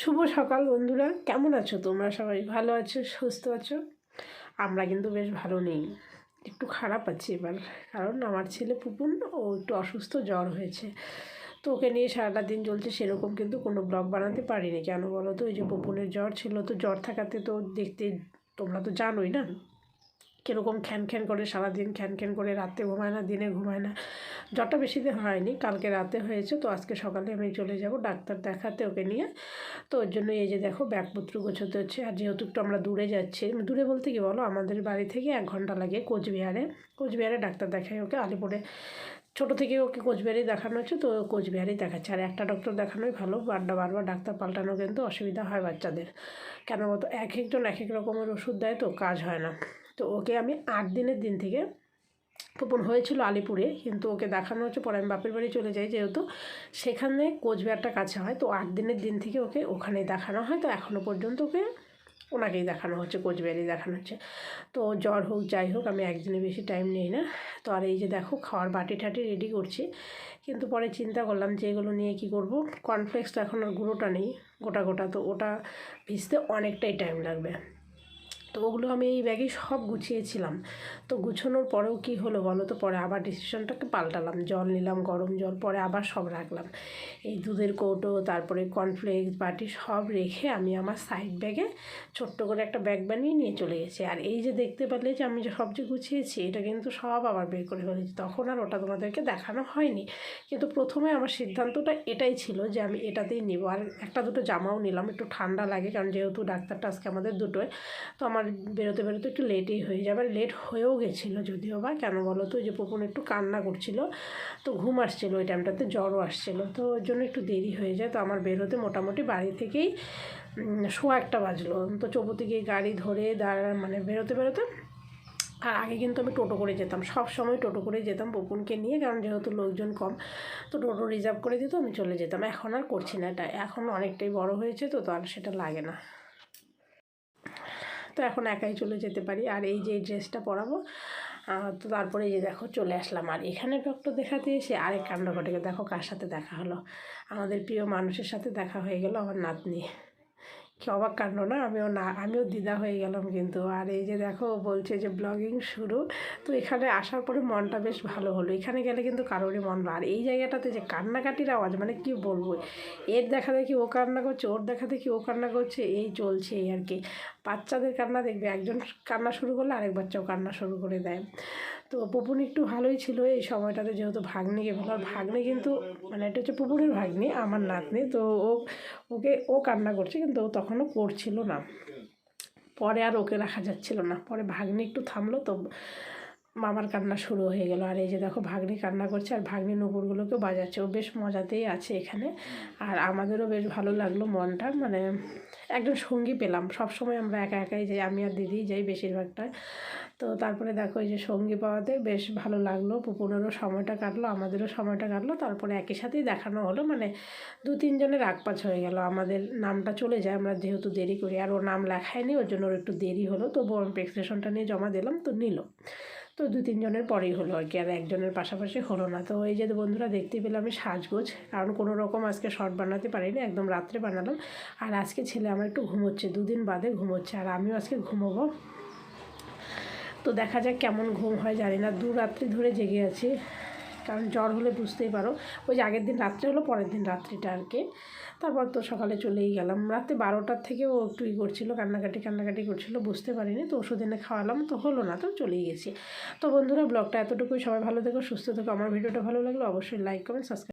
শুভ সকাল বন্ধুরা। কেমন আছো তোমরা? সবাই ভালো আছো? সুস্থ আছো? আমরা কিন্তু বেশ ভালো নেই। একটু খারাপ আছি এবার। কারণ আমার ছেলে পুপুন ও একটু অসুস্থ, জ্বর হয়েছে। তো ওকে নিয়ে সারাটা দিন চলছে, সেরকম কিন্তু কোনো ব্লগ বানাতে পারিনি। কেন বলো তো? ওই যে পুপুনের জ্বর ছিল। তো জ্বর থাকাতে তো দেখতে তোমরা তো জানোই না? কীরকম খ্যান খ্যান করে সারাদিন খ্যান খ্যান করে রাতে ঘুমায় না, দিনে ঘুমায় না। জ্বরটা বেশি দিন হয়নি, কালকে রাতে হয়েছে, তো আজকে সকালে আমি চলে যাব ডাক্তার দেখাতে ওকে নিয়ে। তো ওর জন্য এই যে দেখো ব্যাগপত্র গোছাতে হচ্ছে, আর যেহেতু একটু আমরা দূরে যাচ্ছি, দূরে বলতে কি বলো, আমাদের বাড়ি থেকে এক ঘণ্টা লাগে কোচবিহারে। কোচবিহারে ডাক্তার দেখাই ওকে, আলিপুরে। ছোটো থেকে ওকে কোচবিহারেই দেখানো হচ্ছে, তো কোচবিহারেই দেখাচ্ছে। আর একটা ডক্টর দেখানোই ভালো বারবার বারবার ডাক্তার পাল্টানো কিন্তু অসুবিধা হয় বাচ্চাদের। কেন বলতো এক একজন এক এক রকমের ওষুধ দেয় তো, কাজ হয় না। তো ওকে আমি আট দিনের দিন থেকে প্রপন হয়েছিল আলিপুরে, কিন্তু ওকে দেখানো হচ্ছে পরে আমি বাপের বাড়ি চলে যাই যেহেতু। সেখানে কোচবিহারটা কাছে হয়, তো আট দিনের দিন থেকে ওকে ওখানেই দেখানো হয়। তো এখনও পর্যন্ত ওকে ওনাকেই দেখানো হচ্ছে, কোচবিহারেই দেখানো হচ্ছে। তো জ্বর হোক, যাই হোক, আমি একদিনে বেশি টাইম নেই না। তো আর এই যে দেখো, খাওয়ার বাটি ঠাটি রেডি করছি। কিন্তু পরে চিন্তা করলাম যে এগুলো নিয়ে কি করব? কর্নফ্লেক্স তো এখন আর গুঁড়োটা নেই, গোটা গোটা। তো ওটা ভিজতে অনেকটাই টাইম লাগবে। তো ওগুলো আমি এই ব্যাগে সব গুছিয়েছিলাম। তো গুছানোর পরেও কি হলো বলো তো? পরে আবার ডিসিশনটাকে পাল্টালাম। জল নিলাম, গরম জল, পরে আবার সব রাখলাম। এই দুধের কৌটো, তারপরে কর্নফ্লেক্স বাটি সব রেখে আমি আমার সাইড ব্যাগে ছোট্ট করে একটা ব্যাগ বানিয়ে নিয়ে চলে গেছি। আর এই যে দেখতে পারলে যে আমি যে সব যে গুছিয়েছি, এটা কিন্তু সব আবার বের করে ফেলেছি। তখন আর ওটা তোমাদেরকে দেখানো হয়নি। কিন্তু প্রথমে আমার সিদ্ধান্তটা এটাই ছিল যে আমি এটাতেই নিব। আর একটা দুটো জামাও নিলাম, একটু ঠান্ডা লাগে, কারণ যেহেতু ডাক্তারটা আজকে আমাদের দুটোয়, তো আমার আমার বেরোতে বেরোতে একটু লেটই হয়ে যাবে লেট হয়েও গেছিল যদিও বা, কেন বলো তো? যে পুকুন একটু কান্না করছিল, তো ঘুম আসছিল ওই টাইমটাতে জ্বরও আসছিল। তো ওর জন্য একটু দেরি হয়ে যায়। তো আমার বেরোতে মোটামুটি বাড়ি থেকেই শোয়া একটা বাজলো। তো চৌপতি গিয়ে গাড়ি ধরে দাঁড়া মানে বেরোতে বেরোতে, আর আগে কিন্তু আমি টোটো করে যেতাম। সব সময় টোটো করে যেতাম বপুনকে নিয়ে, কারণ যেহেতু লোকজন কম, তো টোটো রিজার্ভ করে দিত, আমি চলে যেতাম। এখন আর করছি না এটা। এখন অনেকটাই বড় হয়েছে তো তো আর সেটা লাগে না। তো এখন একাই চলে যেতে পারি। আর এই যে ড্রেসটা পরাবো তো তারপরে এই যে দেখো চলে আসলাম। আর এখানে ডক্টর দেখাতে এসে আরেক কাণ্ড ঘটে দেখো কার সাথে দেখা হলো। আমাদের প্রিয় মানুষের সাথে দেখা হয়ে গেল আমার নাতনি। অবাক কাণ্ড, না? আমিও না, আমিও দ্বিধা হয়ে গেলাম কিন্তু। আর এই যে দেখো, বলছে যে ব্লগিং শুরু, তো এখানে আসার পরে মনটা বেশ ভালো হলো। এখানে গেলে কিন্তু কারোরই মন আর এই জায়গাটাতে যে কান্নাকাটির আওয়াজ মানে কি বলব? এর দেখা দেখি ও কান্না করছে, ওর দেখা দেখি ও কান্না করছে, এই চলছে এই আর কি। বাচ্চাদের কান্না দেখবে, একজন কান্না শুরু করলে আরেক বাচ্চাও কান্না শুরু করে দেয়। তো পুপুন একটু ভালোই ছিল এই সময়টাতে যেহেতু ভাগ্নে গেল আর ভাগ্নে কিন্তু মানে এটা হচ্ছে পুপুরের ভাগ্নি, আমার নাতনি। তো ও, ওকে, ও কান্না করছে কিন্তু ও তখনও পড়ছিল না। পরে আর ওকে রাখা যাচ্ছিল না। পরে ভাগ্নি একটু থামলো তো মামার কান্না শুরু হয়ে গেল। আর এই যে দেখো, ভাগ্নি কান্না করছে আর ভাগ্নি নুপুরগুলোকেও বাজাচ্ছে। ও বেশ মজাতেই আছে এখানে। আর আমাদেরও বেশ ভালো লাগল মনটা। মানে একজন সঙ্গী পেলাম। সব সময় আমরা একা একাই যাই, আমি আর দিদি যাই বেশিরভাগটা। তো তারপরে দেখো, এই যে সঙ্গী পাওয়াতে বেশ ভালো লাগল। পুপুনেরও সময়টা কাটলো, আমাদেরও সময়টা কাটলো। তারপরে একই সাথেই দেখানো হলো। মানে দু তিনজনের পাছ হয়ে গেল। আমাদের নামটা চলে যায়, আমরা যেহেতু দেরি করি। আর ওর নাম লেখায়নি, ওর জন্য ওর একটু দেরি হলো। তো আমি প্রেসক্রিপশনটা নিয়ে জমা দিলাম, তো নিল। তো দু তিনজনের পরেই হলো আর কি, আর একজনের পাশাপাশি হলো না। তো এই যে বন্ধুরা দেখতে পেলাম আমি সাজগোজ, কারণ কোনো রকম আজকে শর্ট বানাতে পারিনি, একদম রাত্রে বানালাম। আর আজকে ছেলে আমার একটু ঘুমোচ্ছে, দুদিন বাদে ঘুমোচ্ছে, আর আমিও আজকে ঘুমোবো। তো দেখা যাক কেমন ঘুম হয়, জানি না, দু রাত্রি ধরে জেগে আছি, কারণ জ্বর হলে বুঝতেই পারো। ওই যে আগের দিন রাত্রে হলো, পরের দিন রাত্রিটা আর কি। তারপর তো সকালে চলেই গেলাম। রাতে বারোটার থেকে ও একটু ই করছিল, কান্নাকাটি কান্নাকাটি করছিল, বুঝতে পারিনি তো ওষুধ এনে খাওয়ালাম, তো হলো না, তো চলেই গেছি। তো বন্ধুরা, ব্লগটা এতটুকুই। সবাই ভালো থেকো, সুস্থ থেকো। আমার ভিডিওটা ভালো লাগল অবশ্যই লাইক কমেন্ট সাবস্ক্রাইব